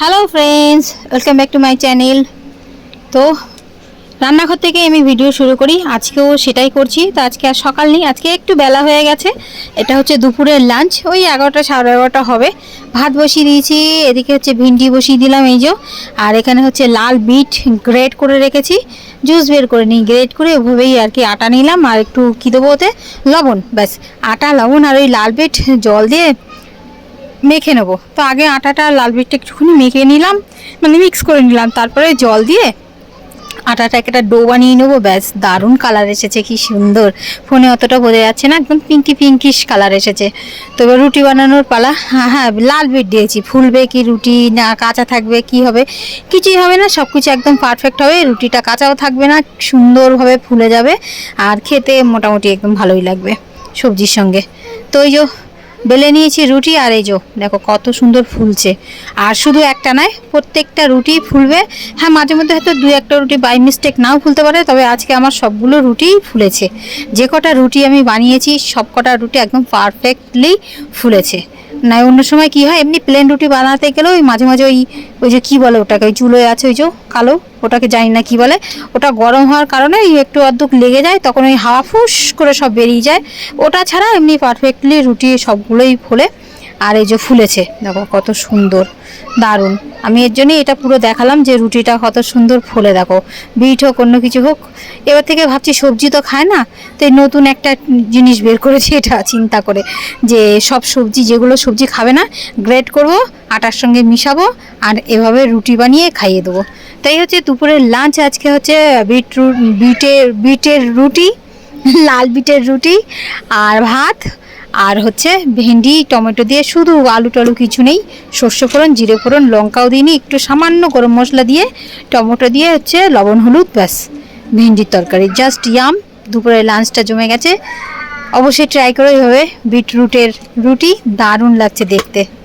Hello friends welcome back to my channel তো রান্নাঘর থেকে আমি ভিডিও শুরু করি। আজকেও সেটাই করছি। তো আজকে আর সকাল নেই, আজকে একটু বেলা হয়ে গেছে। এটা হচ্ছে দুপুরের লাঞ্চ ওই এগারোটা সাড়ে এগারোটা হবে। ভাত বসিয়ে দিয়েছি, এদিকে হচ্ছে ভিন্ডি বসিয়ে দিলাম এই যে। আর এখানে হচ্ছে লাল বিট গ্রেট করে রেখেছি। জুস বের করে নিই গ্রেট করে ওভাবেই আর কি আটা নিলাম। আর একটু কী দেবো ওতে? লবণ, ব্যাস। আটা, লবণ আর ওই লাল বিট জল দিয়ে মেখে নেব। তো আগে আটাটা লাল বিটটা একটুখানি মেখে নিলাম মানে মিক্স করে নিলাম। তারপরে জল দিয়ে আটাটা একটা ডো বানিয়ে নেব। ব্যাস, দারুণ কালার এসেছে, কি সুন্দর। ফোনে অতটা বোঝা যাচ্ছে না, একদম পিঙ্কি পিঙ্কিশ কালার এসেছে। তো এবার রুটি বানানোর পালা। হ্যাঁ হ্যাঁ লাল বিট দিয়েছি। ফুলবে কি রুটি, না কাঁচা থাকবে, কি হবে? কিছুই হবে না সব কিছু একদম পারফেক্ট হবে। রুটিটা কাঁচাও থাকবে না, সুন্দরভাবে ফুলে যাবে। আর খেতে মোটামুটি একদম ভালোই লাগবে সবজির সঙ্গে। তো এই যে বেলে নিয়েছি রুটি আর এই যো, দেখো কত সুন্দর ফুলছে। আর শুধু একটা নয়, প্রত্যেকটা রুটি ফুলবে। হ্যাঁ মাঝে মধ্যে হয়তো দু একটা রুটি বাই মিস্টেক নাও ফুলতে পারে, তবে আজকে আমার সবগুলো রুটি ফুলেছে। যে কটা রুটি আমি বানিয়েছি সব কটা রুটি একদম পারফেক্টলি ফুলেছে। না, অন্য সময় কি হয়, এমনি প্লেন রুটি বানাতে গেলে ওই মাঝে মাঝে ওই ওই যে কী বলে ওটাকে, ওই চুলোয় আছে ওই যে কালো, ওটাকে জানি না কি বলে, ওটা গরম হওয়ার কারণে একটু অর্ধক লেগে যায়, তখন ওই হাওয়া ফুস করে সব বেরিয়ে যায়। ওটা ছাড়া এমনি পারফেক্টলি রুটি সবগুলোই ফোলে। আর এই যে ফুলেছে, দেখো কত সুন্দর, দারুণ। আমি এর জন্যই এটা পুরো দেখালাম যে রুটিটা কত সুন্দর ফুলে, দেখো। বিট হোক, অন্য কিছু হোক, এবার থেকে ভাবছি সবজি তো খায় না, তো নতুন একটা জিনিস বের করেছি, এটা চিন্তা করে যে সব সবজি, যেগুলো সবজি খাবে না, গ্রেট করব, আটার সঙ্গে মিশাবো, আর এভাবে রুটি বানিয়ে খাইয়ে দেবো। তাই হচ্ছে দুপুরের লাঞ্চ আজকে হচ্ছে বিট বিটের বিটের রুটি, লাল বিটের রুটি, আর ভাত আর হচ্ছে ভেন্ডি, টমেটো দিয়ে শুধু আলু টালু কিছু নেই। সর্ষে ফোড়ন, জিরে ফোড়ন, লঙ্কাও দিইনি একটু সামান্য গরম মশলা দিয়ে, টমেটো দিয়ে হচ্ছে লবণ, হলুদ, ব্যাস। ভেন্ডির তরকারি জাস্ট ইয়াম দুপুরে লাঞ্চটা জমে গেছে। অবশ্যই ট্রাই করে এইভাবে। বিটরুটের রুটি দারুণ লাগছে দেখতে।